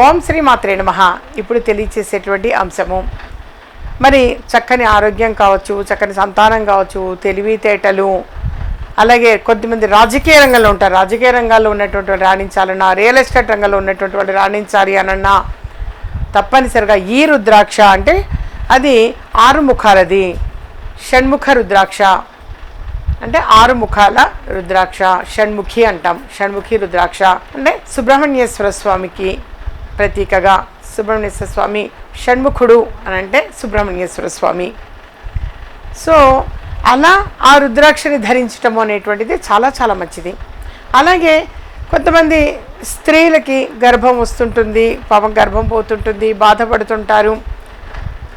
ఓం శ్రీ మాత్రే నమ. ఇప్పుడు తెలియచేసేటువంటి అంశము. మరి చక్కని ఆరోగ్యం కావచ్చు చక్కని సంతానం కావచ్చు తెలివితేటలు అలాగే కొద్దిమంది రాజకీయ రంగంలో ఉంటారు. రాజకీయ రంగాల్లో ఉన్నటువంటి వాళ్ళు రాణించాలన్నా రియల్ ఎస్టేట్ రంగంలో ఉన్నటువంటి వాళ్ళు రాణించాలి అనన్నా తప్పనిసరిగా ఈ రుద్రాక్ష అంటే అది ఆరు ముఖాలది. షణ్ముఖ రుద్రాక్ష అంటే ఆరు ముఖాల రుద్రాక్ష. షణ్ముఖి అంటాం. షణ్ముఖి రుద్రాక్ష అంటే సుబ్రహ్మణ్యేశ్వర స్వామికి ప్రతీకగా సుబ్రహ్మణ్యేశ్వర స్వామి షణ్ముఖుడు అని అంటే సుబ్రహ్మణ్యేశ్వర స్వామి. సో అలా ఆ రుద్రాక్షని ధరించటం అనేటువంటిది చాలా చాలా మంచిది. అలాగే కొంతమంది స్త్రీలకి గర్భం వస్తుంటుంది పాపం గర్భం పోతుంటుంది బాధపడుతుంటారు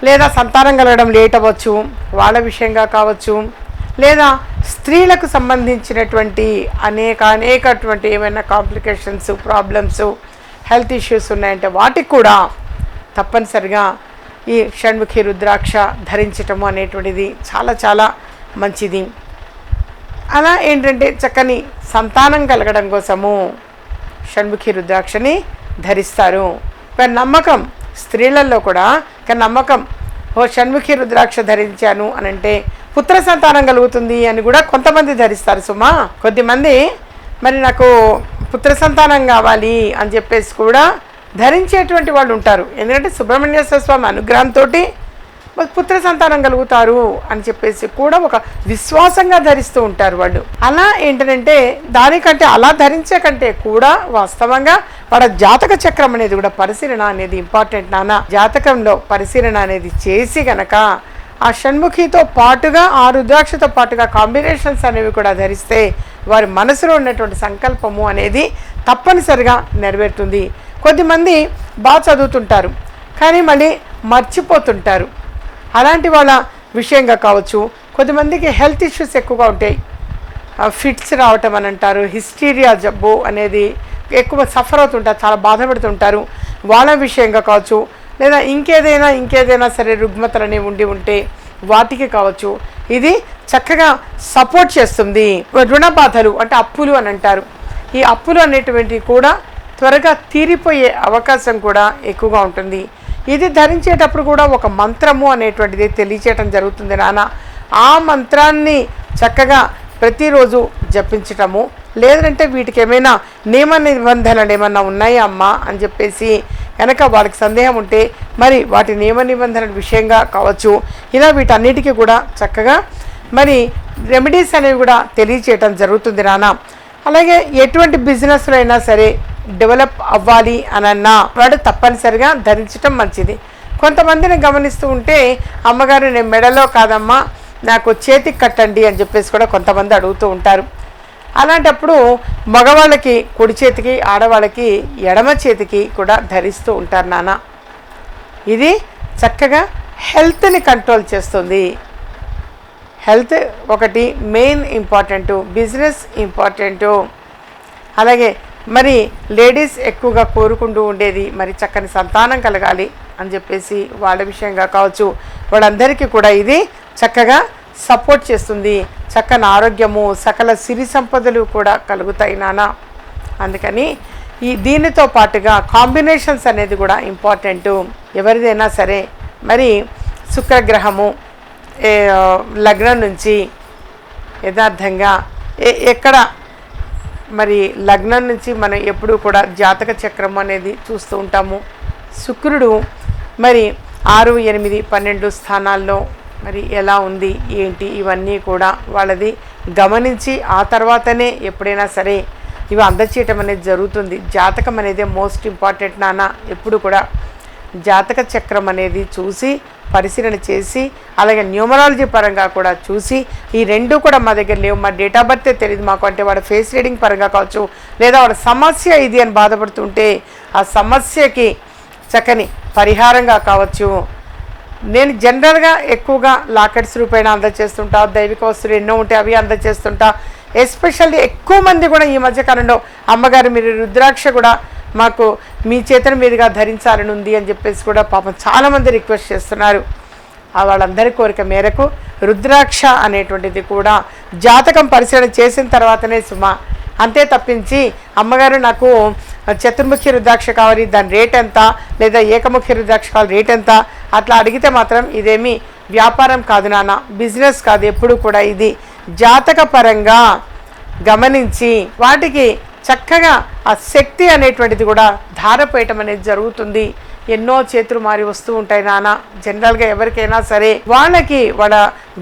లేదా సంతానం కలగడం లేట్ అవ్వచ్చు వాళ్ళ విషయంగా కావచ్చు లేదా స్త్రీలకు సంబంధించినటువంటి అనేక అనేకటువంటి ఏమైనా కాంప్లికేషన్స్ ప్రాబ్లమ్స్ హెల్త్ ఇష్యూస్ ఉన్నాయంటే వాటికి కూడా తప్పనిసరిగా ఈ షణ్ముఖి రుద్రాక్ష ధరించటము అనేటువంటిది చాలా చాలా మంచిది. అలా ఏంటంటే చక్కని సంతానం కలగడం కోసము షణ్ముఖి రుద్రాక్షని ధరిస్తారు. మరి నమ్మకం స్త్రీలలో కూడా ఇక నమ్మకం ఓ షణ్ముఖి రుద్రాక్ష ధరించాను అని అంటే పుత్ర సంతానం కలుగుతుంది అని కూడా కొంతమంది ధరిస్తారు సుమా. కొద్దిమంది. మరి నాకు పుత్ర సంతానం కావాలి అని చెప్పేసి కూడా ధరించేటువంటి వాళ్ళు ఉంటారు. ఎందుకంటే సుబ్రహ్మణ్యేశ్వర స్వామి అనుగ్రహంతో పుత్ర సంతానం కలుగుతారు అని చెప్పేసి కూడా ఒక విశ్వాసంగా ధరిస్తూ ఉంటారు వాళ్ళు. అలా ఏంటంటే దానికంటే అలా ధరించే కంటే కూడా వాస్తవంగా వాళ్ళ జాతక చక్రం అనేది కూడా పరిశీలన అనేది ఇంపార్టెంట్ నాన్న. జాతకంలో పరిశీలన అనేది చేసి గనక ఆ షణ్ముఖితో పాటుగా ఆ రుద్రాక్షతో పాటుగా కాంబినేషన్స్ అనేవి కూడా ధరిస్తే వారి మనసులో ఉన్నటువంటి సంకల్పము అనేది తప్పనిసరిగా నెరవేరుతుంది. కొద్దిమంది బాగా చదువుతుంటారు కానీ మళ్ళీ మర్చిపోతుంటారు. అలాంటి వాళ్ళ విషయంగా కావచ్చు కొద్దిమందికి హెల్త్ ఇష్యూస్ ఎక్కువగా ఉంటాయి. ఫిట్స్ రావటం అని అంటారు హిస్టీరియా జబ్బు అనేది ఎక్కువ సఫర్ అవుతుంటారు చాలా బాధపడుతుంటారు. వాళ్ళ విషయంగా కావచ్చు లేదా ఇంకేదైనా ఇంకేదైనా సరే రుగ్మతలు అనేవి ఉండి ఉంటే వాటికి కావచ్చు ఇది చక్కగా సపోర్ట్ చేస్తుంది. రుణబాధలు అంటే అప్పులు అని అంటారు. ఈ అప్పులు అనేటువంటివి కూడా త్వరగా తీరిపోయే అవకాశం కూడా ఎక్కువగా ఉంటుంది. ఇది ధరించేటప్పుడు కూడా ఒక మంత్రము అనేటువంటిది తెలియచేయటం జరుగుతుంది నాన్న ఆ మంత్రాన్ని చక్కగా ప్రతిరోజు జపించటము. లేదంటే వీటికి ఏమైనా నియమ నిబంధనలు ఏమన్నా ఉన్నాయా అమ్మా అని చెప్పేసి కనుక వాళ్ళకి సందేహం ఉంటే మరి వాటి నియమ నిబంధనల విషయంగా కావచ్చు. ఇలా వీటన్నిటికీ కూడా చక్కగా మరి రెమెడీస్ అనేవి కూడా తెలియచేయటం జరుగుతుంది నాన్న. అలాగే ఎటువంటి బిజినెస్లో అయినా సరే డెవలప్ అవ్వాలి అనన్నా వాడు తప్పనిసరిగా ధరించటం మంచిది. కొంతమందిని గమనిస్తూ ఉంటే అమ్మగారు నేను మెడలో కాదమ్మా నాకు చేతికి కట్టండి అని చెప్పేసి కూడా కొంతమంది అడుగుతూ ఉంటారు. అలాంటప్పుడు మగవాళ్ళకి కుడి చేతికి ఆడవాళ్ళకి ఎడమ చేతికి కూడా ధరిస్తూ ఉంటారు నాన్న. ఇది చక్కగా హెల్త్ని కంట్రోల్ చేస్తుంది. హెల్త్ ఒకటి మెయిన్ ఇంపార్టెంటు బిజినెస్ ఇంపార్టెంటు. అలాగే మరి లేడీస్ ఎక్కువగా కోరుకుంటూ ఉండేది మరి చక్కని సంతానం కలగాలి అని చెప్పేసి వాళ్ళ విషయంగా కావచ్చు. వాళ్ళందరికీ కూడా ఇది చక్కగా సపోర్ట్ చేస్తుంది. చక్కని ఆరోగ్యము సకల సిరి సంపదలు కూడా కలుగుతాయి నాన్న అందుకని ఈ దీనితో పాటుగా కాంబినేషన్స్ అనేది కూడా ఇంపార్టెంటు. ఎవరిదైనా సరే మరి శుక్రగ్రహము లగ్నం నుంచి యథార్థంగా ఏ ఎక్కడ మరి లగ్నం నుంచి మనం ఎప్పుడూ కూడా జాతక చక్రం అనేది చూస్తూ ఉంటాము. శుక్రుడు మరి ఆరు ఎనిమిది పన్నెండు స్థానాల్లో మరి ఎలా ఉంది ఏంటి ఇవన్నీ కూడా వాళ్ళది గమనించి ఆ తర్వాతనే ఎప్పుడైనా సరే ఇవి అందచేయటం అనేది జరుగుతుంది. జాతకం అనేది మోస్ట్ ఇంపార్టెంట్ నాన్న. ఎప్పుడు కూడా జాతక చక్రం అనేది చూసి పరిశీలన చేసి అలాగే న్యూమరాలజీ పరంగా కూడా చూసి ఈ రెండు కూడా మా దగ్గర లేవు. మా డేట్ ఆఫ్ బర్తే తెలియదు మాకు. అంటే వాడు ఫేస్ రీడింగ్ పరంగా కావచ్చు లేదా వాడు సమస్య ఇది అని బాధపడుతుంటే ఆ సమస్యకి చక్కని పరిహారంగా కావచ్చు. నేను జనరల్గా ఎక్కువగా లాకెట్స్ రూపేణ అందజేస్తుంటా దైవిక వస్తువులు ఎన్నో ఉంటాయి అవి అందజేస్తుంటా ఎస్పెషల్లీ ఎక్కువ మంది కూడా ఈ మధ్యకాలంలో అమ్మగారు మీరు రుద్రాక్ష కూడా మాకు మీ చేతుల మీదుగా ధరించాలని ఉంది అని చెప్పేసి కూడా పాపం చాలామంది రిక్వెస్ట్ చేస్తున్నారు. వాళ్ళందరి కోరిక మేరకు రుద్రాక్ష అనేటువంటిది కూడా జాతకం పరిశీలన చేసిన తర్వాతనే సుమా. అంతే తప్పించి అమ్మగారు నాకు చతుర్ముఖి రుద్రాక్ష కావాలి దాని రేట్ ఎంత? లేదా ఏకముఖి రుద్రాక్ష కావాలి రేట్ ఎంత? అట్లా అడిగితే మాత్రం ఇదేమి వ్యాపారం కాదు నాన్న బిజినెస్ కాదు ఎప్పుడు కూడా ఇది. జాతక పరంగా గమనించి వాటికి చక్కగా ఆ శక్తి అనేటువంటిది కూడా ధారపోయటం అనేది జరుగుతుంది. ఎన్నో చేతులు మారి వస్తూ ఉంటాయి నాన్న. జనరల్గా ఎవరికైనా సరే వాళ్ళకి వాళ్ళ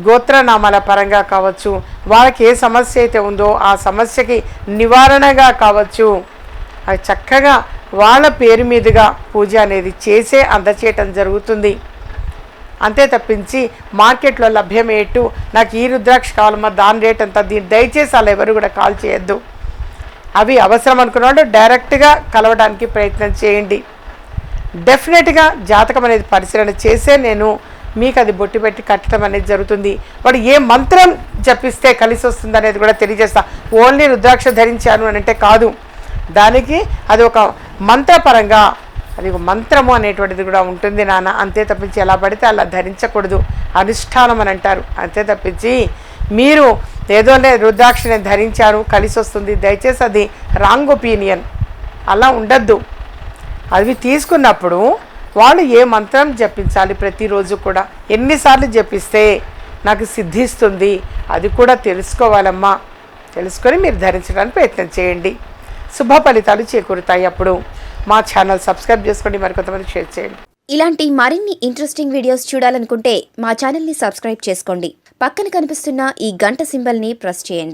గోత్రనామాల పరంగా కావచ్చు వాళ్ళకి ఏ సమస్య అయితే ఉందో ఆ సమస్యకి నివారణగా కావచ్చు. అది చక్కగా వాళ్ళ పేరు మీదుగా పూజ అనేది చేసే అందచేయటం జరుగుతుంది. అంతే తప్పించి మార్కెట్లో లభ్యమయ్యేట్టు నాకు ఈ రుద్రాక్ష కావాలమ్మా దాని రేట్ అంతా దీన్ని దయచేసి అలా ఎవరు కూడా కాల్ చేయొద్దు. అవి అవసరం అనుకున్నాడు డైరెక్ట్గా కలవడానికి ప్రయత్నం చేయండి. డెఫినెట్గా జాతకం అనేది పరిశీలన చేసే నేను మీకు అది బొట్టి పెట్టి కట్టడం అనేది జరుగుతుంది. వాడు ఏ మంత్రం జపిస్తే కలిసి వస్తుంది అనేది కూడా తెలియజేస్తా. ఓన్లీ రుద్రాక్ష ధరించాను అని అంటే కాదు. దానికి అది ఒక మంత్రపరంగా అది మంత్రము అనేటువంటిది కూడా ఉంటుంది నాన్న. అంతే తప్పించి ఎలా పడితే అలా ధరించకూడదు. అనుష్ఠానం అని అంటారు. అంతే తప్పించి మీరు ఏదో లేదు ధరించారు కలిసి వస్తుంది. దయచేసి అది రాంగ్ ఒపీనియన్. అలా ఉండద్దు. అవి తీసుకున్నప్పుడు వాళ్ళు ఏ మంత్రం జపించాలి ప్రతిరోజు కూడా? ఎన్నిసార్లు జపిస్తే నాకు సిద్ధిస్తుంది? అది కూడా తెలుసుకోవాలమ్మా. తెలుసుకొని మీరు ధరించడానికి ప్రయత్నం చేయండి. శుభ ఫలితాలు చేకూరుతాయి అప్పుడు. మా ఛానల్ సబ్స్క్రైబ్ చేసుకోండి మరికొంతమంది షేర్ చేయండి. ఇలాంటి మరిన్ని ఇంట్రెస్టింగ్ వీడియోస్ చూడాలనుకుంటే మా ఛానల్ని సబ్స్క్రైబ్ చేసుకోండి. పక్కన కనిపిస్తున్న ఈ గంట సింబల్ని ప్రెస్ చేయండి.